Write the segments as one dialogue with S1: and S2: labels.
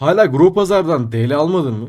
S1: Hala Grow Pazar'dan DL almadın mı?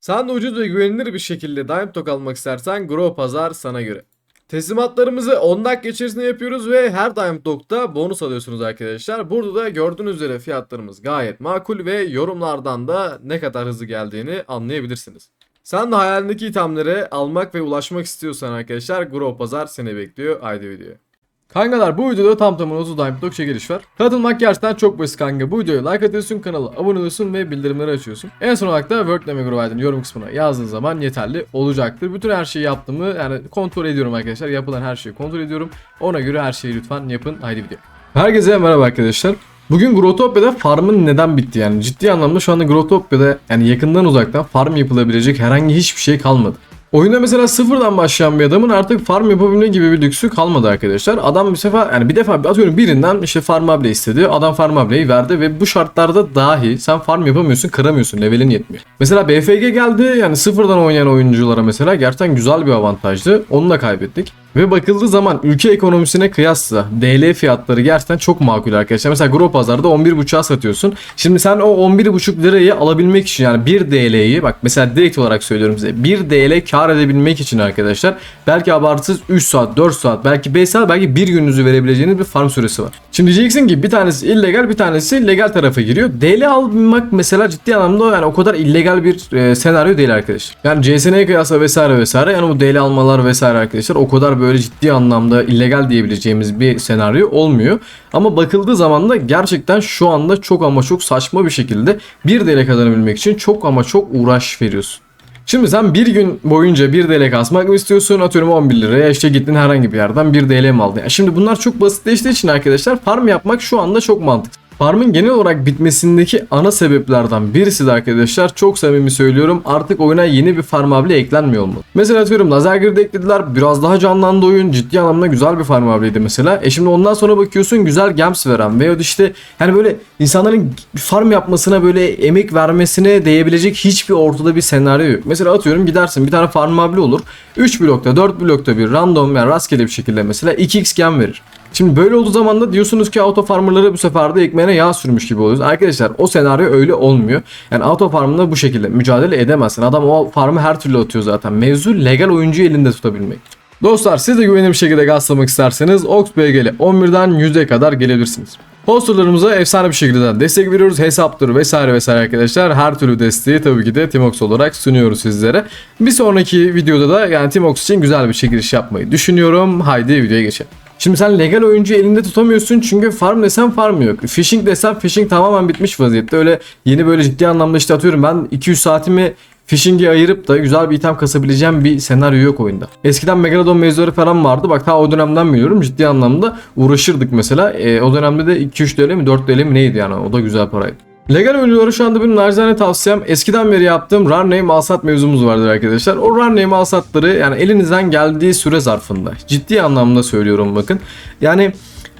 S1: Sen de ucuz ve güvenilir bir şekilde Diamond Tok almak istersen Grow Pazar sana göre. Teslimatlarımızı 10 dakika içerisinde yapıyoruz ve her Diamond Dog'da bonus alıyorsunuz arkadaşlar. Burada da gördüğünüz üzere fiyatlarımız gayet makul ve yorumlardan da ne kadar hızlı geldiğini anlayabilirsiniz. Sen de hayalindeki itemlere almak ve ulaşmak istiyorsan arkadaşlar Grow Pazar seni bekliyor. Haydi videoya. Kankalar bu videoda tam tamına 30 Diamond Dog çekiliş var. Katılmak gerçekten çok basit kanka. Bu videoya like atıyorsun, kanala abone oluyorsun ve bildirimleri açıyorsun. En son olarak da Word Name Provider'ın yorum kısmına yazdığın zaman yeterli olacaktır. Bütün her şeyi yaptığımı yani kontrol ediyorum arkadaşlar. Yapılan her şeyi kontrol ediyorum. Ona göre her şeyi lütfen yapın. Haydi video. Herkese merhaba arkadaşlar. Bugün Growtopia'da farmın neden bitti yani ciddi anlamda şu anda Growtopia'da yani yakından uzaktan farm yapılabilecek herhangi hiçbir şey kalmadı. Oyunda mesela sıfırdan başlayan bir adamın artık farm yapabilme gibi bir lüksü kalmadı arkadaşlar. Adam bir sefer yani bir defa atıyorum birinden işte farm able istedi. Adam farm ableyi verdi ve bu şartlarda dahi sen farm yapamıyorsun, kıramıyorsun, levelin yetmiyor. Mesela BFG geldi yani sıfırdan oynayan oyunculara mesela gerçekten güzel bir avantajdı. Onu da kaybettik. Ve bakıldığı zaman ülke ekonomisine kıyasla DL fiyatları gerçekten çok makul arkadaşlar. Mesela Gro Pazar'da 11.5'a satıyorsun. Şimdi sen o 11.5 lirayı alabilmek için yani 1 DL'yi bak mesela direkt olarak söylüyorum size 1 DL kar edebilmek için arkadaşlar belki abartısız 3 saat 4 saat belki 5 saat belki bir gününüzü verebileceğiniz bir farm süresi var. Şimdi diyeceksin ki bir tanesi illegal bir tanesi legal tarafa giriyor. DL almak mesela ciddi anlamda yani o kadar illegal bir e, senaryo değil arkadaşlar. Yani CSN'ye kıyasla vesaire vesaire yani bu DL almalar vesaire arkadaşlar o kadar böyle ciddi anlamda illegal diyebileceğimiz bir senaryo olmuyor. Ama bakıldığı zaman da gerçekten şu anda çok ama çok saçma bir şekilde bir DL kazanabilmek için çok ama çok uğraş veriyorsun. Şimdi sen bir gün boyunca bir DL kasmak mı istiyorsun? Atıyorum 11 liraya işte gittin herhangi bir yerden bir DL mi aldın? Yani şimdi bunlar çok basitleştiği için arkadaşlar farm yapmak şu anda çok mantıklı. Farmın genel olarak bitmesindeki ana sebeplerden birisi de arkadaşlar çok samimi söylüyorum artık oyuna yeni bir farm abli eklenmiyor olmalı. Mesela atıyorum lazer grid eklediler biraz daha canlandı oyun ciddi anlamda güzel bir farm abliydi mesela. E şimdi ondan sonra bakıyorsun güzel gems veren veya işte yani böyle insanların farm yapmasına böyle emek vermesine değebilecek hiçbir ortada bir senaryo yok. Mesela atıyorum gidersin bir tane farm abli olur 3 blokta 4 blokta bir random yani rastgele bir şekilde mesela 2x gem verir. Şimdi böyle olduğu zaman da diyorsunuz ki auto farmerları bu sefer de ekmeğine yağ sürmüş gibi oluyoruz. Arkadaşlar o senaryo öyle olmuyor. Yani auto farmında bu şekilde mücadele edemezsin. Adam o farmı her türlü atıyor zaten. Mevzu legal oyuncuyu elinde tutabilmek. Dostlar siz de güvenli bir şekilde gazlamak isterseniz OxBG'li 11'den 100'e kadar gelebilirsiniz. Posterlarımıza efsane bir şekilde destek veriyoruz. Hesaptır vesaire vesaire arkadaşlar. Her türlü desteği tabii ki de Timox olarak sunuyoruz sizlere. Bir sonraki videoda da yani Timox için güzel bir çekiliş yapmayı düşünüyorum. Haydi videoya geçelim. Şimdi sen legal oyuncu elinde tutamıyorsun çünkü farm desen farm yok. Fishing desen fishing tamamen bitmiş vaziyette. Öyle yeni böyle ciddi anlamda işte atıyorum ben 200 saatimi Fishing'e ayırıp da güzel bir item kasabileceğim bir senaryo yok oyunda. Eskiden Megalodon mevzuları falan vardı. Bak ta o dönemden biliyorum. Ciddi anlamda uğraşırdık mesela. E, o dönemde de 2-3 TL mi 4 TL mi neydi yani o da güzel paraydı. Legal oyuncuları şu anda benim narizane tavsiyem eskiden beri yaptığım run name alsat mevzumuz vardır arkadaşlar. O run name alsatları yani elinizden geldiği süre zarfında ciddi anlamda söylüyorum bakın. Yani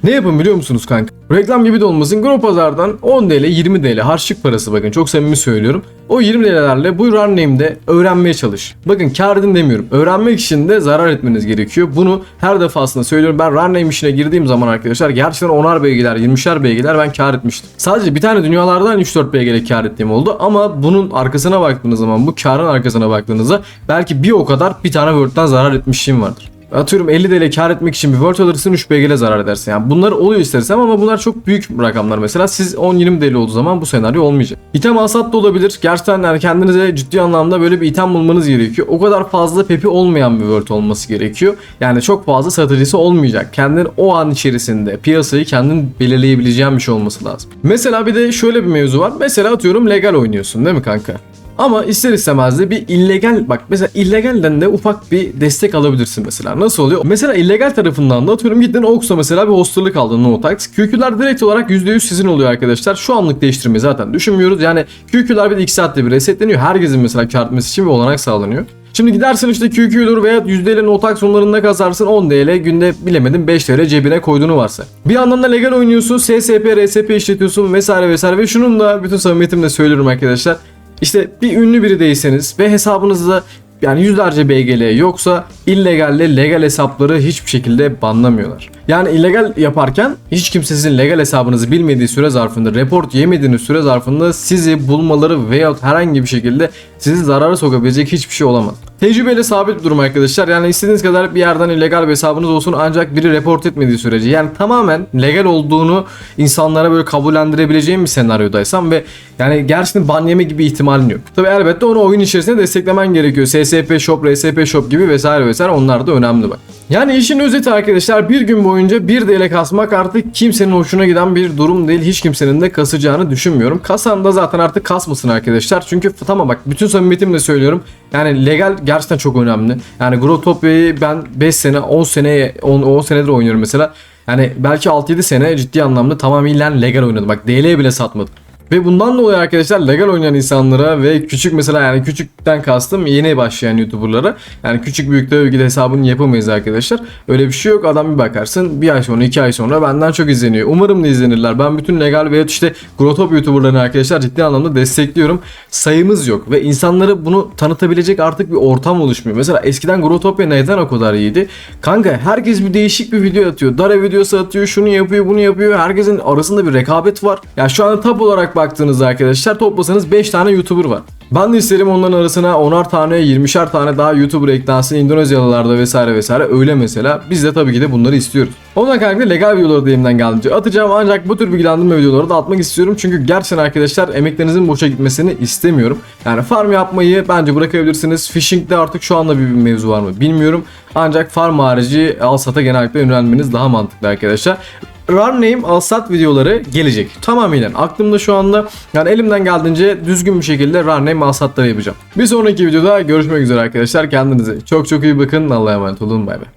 S1: ne yapın biliyor musunuz kanka? Reklam gibi de olmasın. Gro pazardan 10 TL 20 TL harçlık parası bakın çok samimi söylüyorum. O 20 TL'lerle bu run name'de öğrenmeye çalış. Bakın kar edin demiyorum. Öğrenmek için de zarar etmeniz gerekiyor. Bunu her defasında söylüyorum. Ben run name işine girdiğim zaman arkadaşlar gerçekten 10'ar belgeler 20'şer belgeler ben kar etmiştim. Sadece bir tane dünyalardan 3-4 belgeyle kar ettiğim oldu. Ama bunun arkasına baktığınız zaman bu karın arkasına baktığınızda belki bir o kadar bir tane Word'dan zarar etmişliğim vardır. Atıyorum 50 TL kar etmek için bir Word alırsın 3 BG'le zarar edersin. Yani bunlar oluyor istersem ama bunlar çok büyük rakamlar mesela. Siz 10-20 TL olduğu zaman bu senaryo olmayacak. İtem alsat da olabilir. Gerçekten yani kendinize ciddi anlamda böyle bir item bulmanız gerekiyor. O kadar fazla pepi olmayan bir Word olması gerekiyor. Yani çok fazla satıcısı olmayacak. Kendin o an içerisinde piyasayı kendin belirleyebileceğin bir şey olması lazım. Mesela bir de şöyle bir mevzu var. Mesela atıyorum legal oynuyorsun değil mi kanka? Ama ister istemez de bir illegal bak mesela illegalden de ufak bir destek alabilirsin mesela. Nasıl oluyor? Mesela illegal tarafından da atıyorum gittin Ox'a mesela bir hosterlık aldın no tax. QQ'lar direkt olarak %100 sizin oluyor arkadaşlar. Şu anlık değiştirmeyi zaten düşünmüyoruz. Yani QQ'lar bir de 2 saatte bir resetleniyor. Herkesin mesela kar etmesi için bir olanak sağlanıyor. Şimdi gidersin işte QQ'dur veya %50 notak sonlarında kazarsın 10 TL günde bilemedim 5 TL cebine koyduğunu varsa. Bir yandan da legal oynuyorsun SSP, RSP işletiyorsun vesaire vesaire ve şunun da bütün samimiyetimle söylüyorum arkadaşlar. İşte bir ünlü biri değilseniz ve hesabınızda yani yüzlerce BGL yoksa illegalle legal hesapları hiçbir şekilde banlamıyorlar. Yani illegal yaparken hiç kimse sizin legal hesabınızı bilmediği süre zarfında, report yemediğiniz süre zarfında sizi bulmaları veyahut herhangi bir şekilde sizi zarara sokabilecek hiçbir şey olamaz. Tecrübeyle sabit bir durum arkadaşlar. Yani istediğiniz kadar bir yerden illegal bir hesabınız olsun ancak biri report etmediği sürece yani tamamen legal olduğunu insanlara böyle kabullendirebileceğim bir senaryodaysam ve yani gerçekten ban yeme gibi ihtimalin yok. Tabi elbette onu oyun içerisinde desteklemen gerekiyor. SSP Shop, RSP Shop gibi vesaire vesaire onlar da önemli bak. Yani işin özeti arkadaşlar bir gün boyunca bir DL kasmak artık kimsenin hoşuna giden bir durum değil. Hiç kimsenin de kasacağını düşünmüyorum. Kasan da zaten artık kasmasın arkadaşlar. Çünkü tamam bak bütün samimiyetimle söylüyorum. Yani legal gerçekten çok önemli. Yani Growtopia'yı ben 5 sene 10 sene 10, 10 senedir oynuyorum mesela. Yani belki 6-7 sene ciddi anlamda tamamen legal oynadım. Bak DL bile satmadım. Ve bundan dolayı arkadaşlar legal oynayan insanlara ve küçük mesela yani küçükten kastım yeni başlayan YouTuber'lara yani küçük büyükte ilgili hesabını yapamayız arkadaşlar. Öyle bir şey yok. Adam bir bakarsın bir ay sonra iki ay sonra benden çok izleniyor. Umarım da izlenirler. Ben bütün legal veya işte Grotop YouTuber'larını arkadaşlar ciddi anlamda destekliyorum. Sayımız yok ve insanlara bunu tanıtabilecek artık bir ortam oluşmuyor. Mesela eskiden Grotopia neden o kadar iyiydi? Kanka herkes bir değişik bir video atıyor. Dara videosu atıyor, şunu yapıyor, bunu yapıyor. Herkesin arasında bir rekabet var. Ya şu anda tab olarak baktığınızda arkadaşlar toplasanız 5 tane YouTuber var. Ben de isterim onların arasına 10'ar tane 20'şer tane daha YouTuber eklensin Endonezyalılarda vesaire vesaire öyle mesela. Biz de tabii ki de bunları istiyoruz. Ondan kaynaklı legal videoları da elimden geldiğince atacağım ancak bu tür bilgilendirme videoları da atmak istiyorum. Çünkü gerçekten arkadaşlar emeklerinizin boşa gitmesini istemiyorum. Yani farm yapmayı bence bırakabilirsiniz. Phishing'de artık şu anda bir mevzu var mı bilmiyorum. Ancak farm harici al sata genellikle yönelmeniz daha mantıklı arkadaşlar. Run alsat videoları gelecek. Tamamıyla aklımda şu anda yani elimden geldiğince düzgün bir şekilde run name alsatları yapacağım. Bir sonraki videoda görüşmek üzere arkadaşlar. Kendinize çok çok iyi bakın. Allah'a emanet olun. Bay bay.